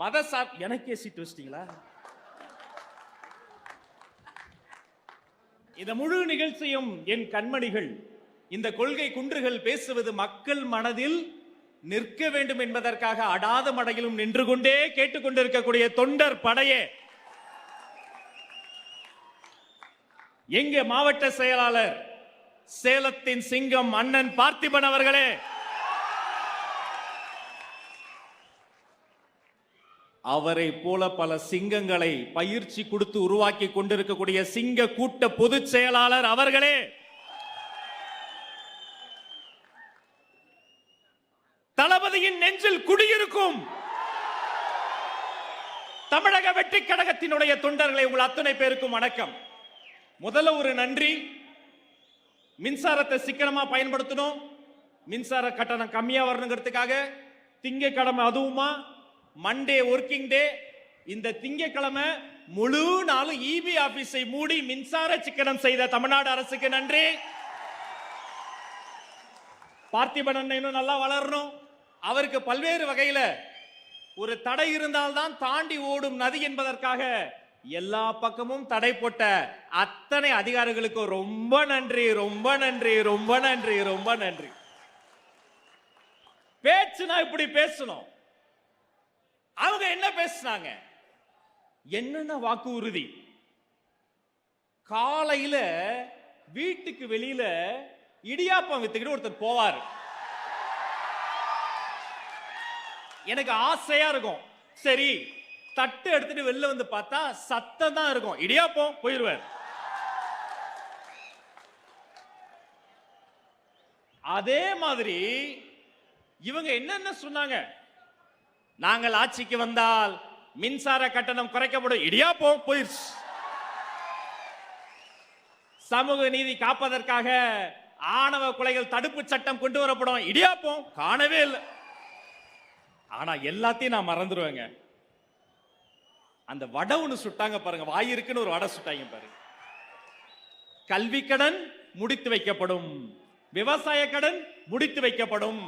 மத சார் எனக்கே சீட்டு வச்சிட்டீங்களா? இந்த முழு நிகழ்ச்சியும் என் கண்மணிகள் இந்த கொள்கை குன்றுகள் பேசுவது மக்கள் மனதில் நிற்க வேண்டும் என்பதற்காக அடாத மடையிலும் நின்று கொண்டே கேட்டுக்கொண்டிருக்கக்கூடிய தொண்டர் படையே. எங்க மாவட்ட செயலாளர் சேலத்தின் சிங்கம் அண்ணன் பார்த்திபன் அவர்களே. அவரை போல பல சிங்கங்களை பயிற்சி கொடுத்து உருவாக்கி கொண்டிருக்கக்கூடிய சிங்க கூட்ட பொதுச் செயலாளர் அவர்களே. தளபதியின் நெஞ்சில் குடியிருக்கும் தமிழக வெற்றி கழகத்தினுடைய தொண்டர்களை உங்கள் அத்தனை பேருக்கும் வணக்கம். முதல்ல ஒரு நன்றி. மின்சாரத்தை சிக்கனமா பயன்படுத்தணும். மின்சார கட்டணம் கம்மியா வரணுங்கிறதுக்காக திங்கக்கிழமை அதுவுமா மண்டே ஒர்க்கிங் டே இந்த திங்கக்கிழமை முழு நாளும் இபி ஆபீஸை மூடி மின்சார சிக்கனம் செய்த தமிழ்நாடு அரசுக்கு நன்றி. பார்த்திபன் இன்னும் நல்லா வளரணும். அவருக்கு பல்வேறு வகையில ஒரு தடை இருந்தால்தான் தாண்டி ஓடும் நதி என்பதற்காக எல்லா பக்கமும் தடை போட்ட அத்தனை அதிகாரிகளுக்கும் ரொம்ப நன்றி ரொம்ப நன்றி ரொம்ப நன்றி ரொம்ப நன்றி. பேச்சுனா இப்படி பேசணும். அவங்க என்ன பேசுனாங்க? என்னென்ன வாக்கு உறுதி? காலையில வீட்டுக்கு வெளியில இடியாப்பம் வித்துக்கிட்டு ஒருத்தர் போவார். எனக்கு ஆசையா இருக்கும். சரி தட்டு எடுத்துட்டு வெளில வந்து பார்த்தா சத்தம் தான் இருக்கும். இடியாப்பம் போயிருவார். அதே மாதிரி இவங்க என்னென்ன சொன்னாங்க? நாங்கள் ஆட்சிக்கு வந்தால் மின்சார கட்டணம் குறைக்கப்படும். இடியாப்பம் போயிடுச்சு சமூக நீதி காப்பதற்காக ஆணவ கொலைகள் தடுப்பு சட்டம் கொண்டு வரப்படும். இடியாப்பம் காணவே இல்லை. ஆனா எல்லாத்தையும் நான் மறந்துடுவேங்க அந்த வடை ஒண்ணு சுட்டாங்க பாருங்க. வாயிருக்குன்னு ஒரு வடை சுட்டாங்க பாருங்க. கல்வி கடன் முடித்து வைக்கப்படும். விவசாய கடன் முடித்து வைக்கப்படும்.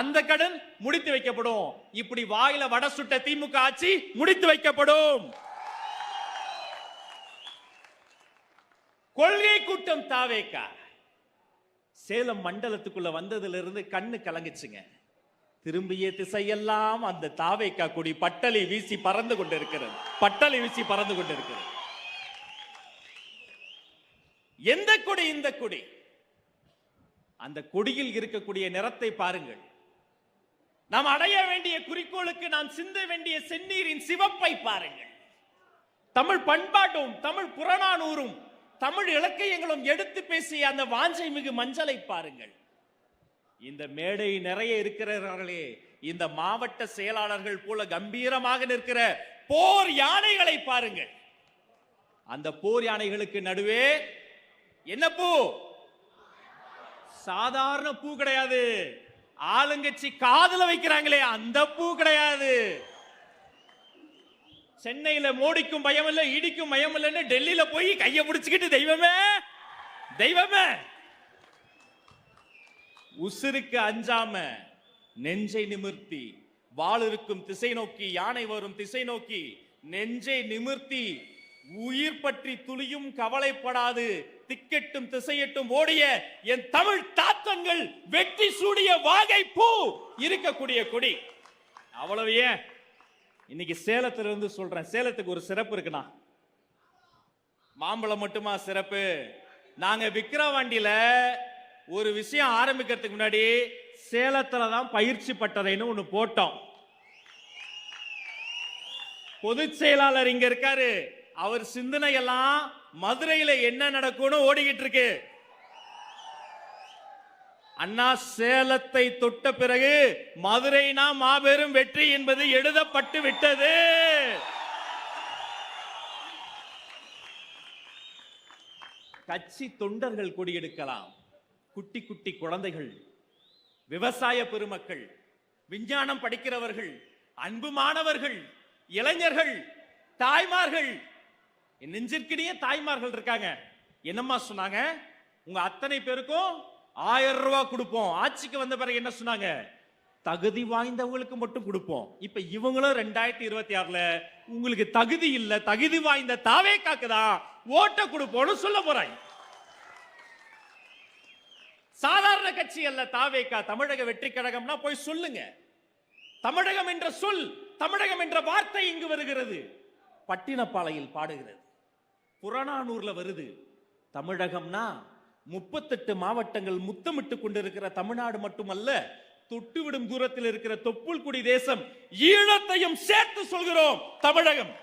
அந்த கடன் முடித்து வைக்கப்படும். இப்படி வாயில வட சுட்ட திமுக ஆட்சி முடித்து வைக்கப்படும். கொள்கை கூட்டம் தாவேக்கா. சேலம் மண்டலத்துக்குள்ள வந்ததுல இருந்து கண்ணு கலங்குச்சுங்க. திரும்பிய திசையெல்லாம் அந்த தாவேக்கா கொடி பட்டலை வீசி பறந்து கொண்டிருக்கிறது. பட்டலை வீசி பறந்து கொண்டிருக்கிறது. எந்த கொடி இந்த கொடி? அந்த கொடியில் இருக்கக்கூடிய நிறத்தை பாருங்கள். நாம் அடைய வேண்டிய குறிக்கோளுக்கு நாம் சிந்த வேண்டிய செந்நீரின் சிவப்பை பாருங்கள். தமிழ் பண்பாட்டும் தமிழ் புறநானூறும் தமிழ் இலக்கியங்களும் எடுத்து பேசிய அந்த வாஞ்சை மிகு மஞ்சளை பாருங்கள். இந்த மேடை நிறைய இருக்கிறார்களே இந்த மாவட்ட செயலாளர்கள் போல கம்பீரமாக நிற்கிற போர் யானைகளை பாருங்கள். அந்த போர் யானைகளுக்கு நடுவே என்ன பூ? சாதாரண பூ கிடையாது. ஆளுங்கட்சி காதுல வைக்கிறாங்களே அந்த பூ கிடையாது. சென்னையில மோடிக்கும் பயம் இல்ல இடிக்கும் பயம் இல்லைன்னு டெல்லியில போய் கைய பிடிச்சுக்கிட்டு தெய்வமே தெய்வமே. உசுருக்கு அஞ்சாம நெஞ்சை நிமிர்த்தி வாள் இருக்கும் திசை நோக்கி யானை வரும் திசை நோக்கி நெஞ்சை நிமிர்த்தி உயிர் பற்றி துளியும் கவலைப்படாது. திக்கெட்டும் திசையட்டும் ஓடிய என் தமிழ் தாத்தங்கள் வெற்றி சூடிய வாகை பூ இருக்கக்கூடிய கொடி. அவ்வளவு ஏன்? இன்னைக்கு சேலத்துல இருந்து சொல்றேன். சேலத்துக்கு ஒரு சிறப்பு இருக்குண்ணா. மாம்பழம் மட்டுமா சிறப்பு? நாங்க விக்கிரவாண்டியில ஒரு விஷயம் ஆரம்பிக்கிறதுக்கு முன்னாடி சேலத்துல தான் பயிற்சி பட்டறைன்னு ஒண்ணு போட்டோம். பொதுச் செயலாளர் இங்க இருக்காரு. அவர் சிந்தனை எல்லாம் மதுரையில என்ன நடக்கும்னு ஓடிக்கிட்டு இருக்கு. அண்ணா சேலத்தை தொட்ட பிறகு மதுரைனா மாபெரும் வெற்றி என்பது எழுதப்பட்டு விட்டது. கட்சி தொண்டர்கள் கொடியெடுக்கலாம். குட்டி குட்டி குழந்தைகள் விவசாய பெருமக்கள் விஞ்ஞானம் படிக்கிறவர்கள் அன்பு மாணவர்கள் இளைஞர்கள் தாய்மார்கள் என் நெஞ்சிற்கிடையே தாய்மார்கள் இருக்காங்க. என்னம்மா சொன்னாங்க? உங்க அத்தனை பேருக்கும் ஆயிரம் ரூபாய் கொடுப்போம். ஆட்சிக்கு வந்த பிறகு என்ன சொன்னாங்க? தகுதி வாய்ந்தவங்களுக்கு மட்டும் கொடுப்போம். இப்ப இவங்களும் ரெண்டாயிரத்தி இருபத்தி ஆறுல உங்களுக்கு தகுதி இல்ல தகுதி வாய்ந்த தாவே காக்குதான் ஓட்ட கொடுப்போம்னு சொல்ல போறாங்க சாதாரண கட்சி அல்ல தாவேக்கா. தமிழக வெற்றி கழகம்னா போய் சொல்லுங்க. தமிழகம் என்ற சொல் தமிழகம் என்ற வார்த்தை இங்கு வருகிறது. பட்டினப்பாளையில் பாடுகிறது. புறநானூர்ல வருது. தமிழகம்னா முப்பத்தெட்டு மாவட்டங்கள் முத்தமிட்டு கொண்டிருக்கிற தமிழ்நாடு மட்டுமல்ல தொட்டுவிடும் தூரத்தில் இருக்கிற தொப்புள்குடி தேசம் ஈழத்தையும் சேர்த்து சொல்கிறோம் தமிழகம்.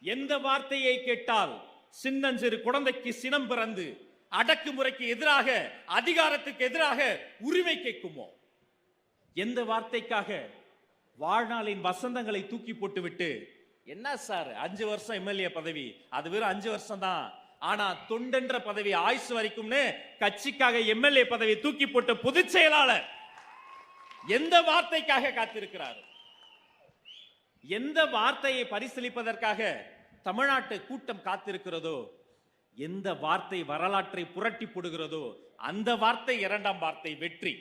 எந்த வார்த்தையை கேட்டால் சின்னஞ்சிறு குழந்தைக்கு சினம் பிறந்து அடக்குமுறைக்கு எதிராக அதிகாரத்துக்கு எதிராக உரிமை கேட்குமோ? எந்த வார்த்தைக்காக வாழ்நாளின் வசந்தங்களை தூக்கி போட்டுவிட்டு என்ன சார்? அஞ்சு வருஷம் எம்எல்ஏ பதவி. அது வெறும் அஞ்சு வருஷம் தான் ஆனா தொண்டென்ற பதவி ஆயுசு வரைக்கும்னு கட்சிக்காக எம்எல்ஏ பதவி தூக்கி போட்ட பொதுச் செயலாளர் எந்த வார்த்தைக்காக காத்திருக்கிறார்? எந்த வார்த்தையை பரிசீலிப்பதற்காக தமிழ்நாட்டு கூட்டம் காத்திருக்கிறதோ எந்த வார்த்தை வரலாற்றை புரட்டி போடுகிறதோ அந்த வார்த்தை இரண்டாம் வார்த்தை வெற்றி.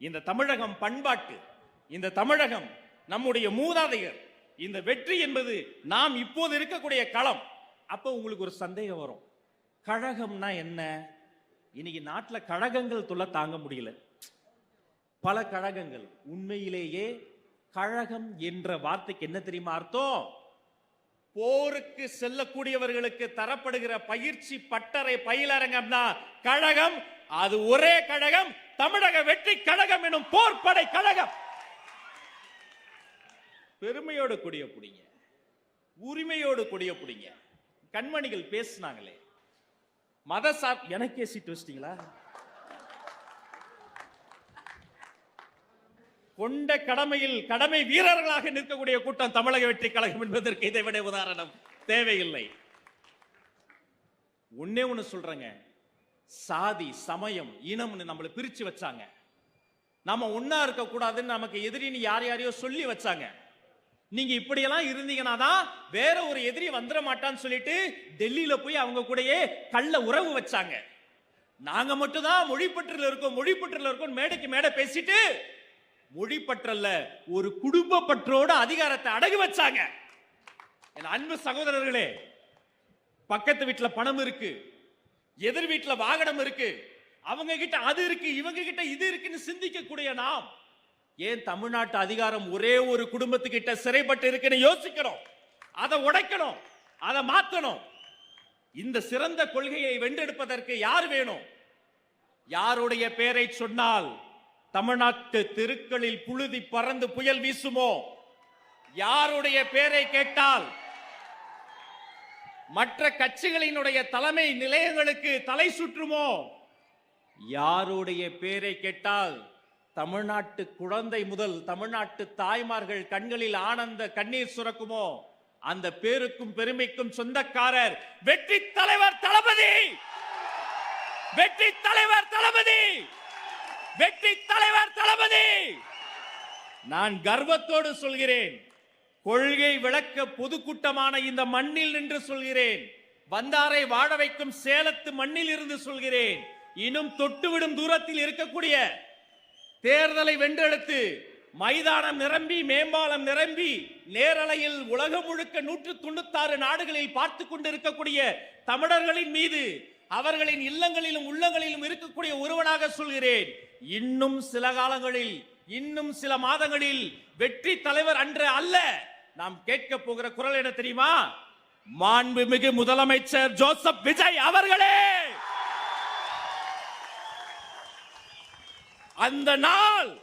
இந்த தமிழகம் பண்பாட்டு இந்த தமிழகம் நம்முடைய மூதாதையர் இந்த வெற்றி என்பது நாம் இப்போது இருக்கக்கூடிய களம். அப்போ உங்களுக்கு ஒரு சந்தேகம் வரும். கழகம்னா என்ன? இன்னைக்கு நாட்டில் கழகங்கள் துள்ள தாங்க முடியல. பல கழகங்கள். உண்மையிலேயே கழகம் என்ற வார்த்தைக்கு என்ன தெரியுமா அர்த்தம்? போருக்கு செல்லக்கூடியவர்களுக்கு தரப்படுகிற பயிற்சி பட்டறை பயிலரங்கம் தான் கழகம். அது ஒரே கழகம். தமிழக வெற்றி கழகம் எனும் போர்படை கழகம். பெருமையோடு கொடிய பிடிங்க. உரிமையோடு கொடிய பிடிங்க. கண்மணிகள் பேசுனாங்களே. மத சார் எனக்கே சீட்டு வச்சிட்டீங்களா? கொண்ட கடமையில் கடமை வீரர்களாக நிற்கக்கூடிய கூட்டம் தமிழக வெற்றி கழகம் என்பதற்கு இதை விட உதாரணம். தேவையில்லை. ஒன்னே ஒண்ணு சொல்றேங்க. சாதி சமயம் இனம்னு நம்மளை பிரிச்சு வச்சாங்க. நாம ஒன்னா இருக்க கூடாதுன்னு நமக்கு எதிரின்னு யார் யாரையோ சொல்லி வச்சாங்க. நீங்க இப்படியெல்லாம் இருந்தீங்கன்னா தான் வேற ஒரு எதிரி வந்துட மாட்டான்னு சொல்லிட்டு டெல்லியில போய் அவங்க கூடயே கள்ள உறவு வச்சாங்க. நாங்க மட்டும் தான் மொழிப்பற்றில் இருக்கோம் மொழிப்பற்றில் இருக்கோம் மேடைக்கு மேடை பேசிட்டு மொழிப்பற்றல்ல ஒரு குடும்ப பற்றோட அதிகாரத்தை அடகு வச்சாங்க. என் அன்பு சகோதரர்களே பக்கத்து வீட்டுல பணம் இருக்கு எதிர் வீட்டுல வாகனம் இருக்கு அவங்க கிட்ட அது இருக்கு இவங்க கிட்ட இது இருக்குன்னு சிந்திக்கக்கூடிய நாம் ஏன் தமிழ்நாட்டு அதிகாரம் ஒரே ஒரு குடும்பத்துக்கிட்ட சிறைப்பட்டு இருக்குன்னு யோசிக்கணும்? அதை உடைக்கணும். அதை மாத்தணும். இந்த சிறந்த கொள்கையை வென்றெடுப்பதற்கு யார் வேணும்? யாருடைய பெயரை சொன்னால் தமிழ்நாட்டு தெருக்களில் புழுதி பறந்து புயல் வீசுமோ? யாருடைய பெயரை கேட்டால் மற்ற கட்சிகளினுடைய தலைமை நிலையங்களுக்கு தலை சுற்றுமோ? யாருடைய பெயரை கேட்டால் தமிழ்நாட்டு குழந்தை முதல் தமிழ்நாட்டு தாய்மார்கள் கண்களில் ஆனந்த கண்ணீர் சுரக்குமோ? அந்த பேருக்கும் பெருமைக்கும் சொந்தக்காரர் வெற்றி தலைவர் தளபதி! வெற்றி தலைவர் தளபதி! வெற்றி தலைவர் தளபதி! நான் கர்வத்தோடு சொல்கிறேன். கொள்கை விளக்க பொதுக்கூட்டமான இந்த மண்ணில் நின்று சொல்கிறேன். வந்தாரை வாழ வைக்கும் சேலத்து மண்ணில் இருந்து சொல்கிறேன். இன்னும் தொட்டுவிடும் தூரத்தில் இருக்கக்கூடிய தேர்தலை வென்றெடுத்து மைதானம் நிரம்பி மேம்பாலம் நிரம்பி நேரலையில் உலகம் முழுக்க நூற்று தொண்ணூத்தாறு நாடுகளில் பார்த்து கொண்டிருக்கக்கூடிய தமிழர்களின் மீது அவர்களின் இல்லங்களிலும் உள்ளங்களிலும் இருக்கக்கூடிய ஒருவனாக சொல்கிறேன். இன்னும் சில காலங்களில் இன்னும் சில மாதங்களில் வெற்றி தலைவர் அன்று அல்ல நாம் கேட்க போகிற குரல் என்ன தெரியுமா? மாண்புமிகு முதலமைச்சர் ஜோசப் விஜய் அவர்களே! அந்த நாள்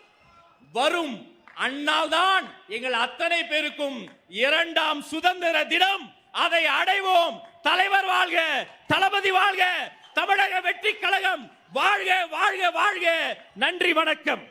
வரும் அந்நாள்தான் எங்கள் அத்தனை பேருக்கும் இரண்டாம் சுதந்திர தினம். அதை அடைவோம். தலைவர் வாழ்க தளபதி வாழ்க தமிழக வெற்றி கழகம். வாழ்க வாழ்க வாழ்க. நன்றி வணக்கம்.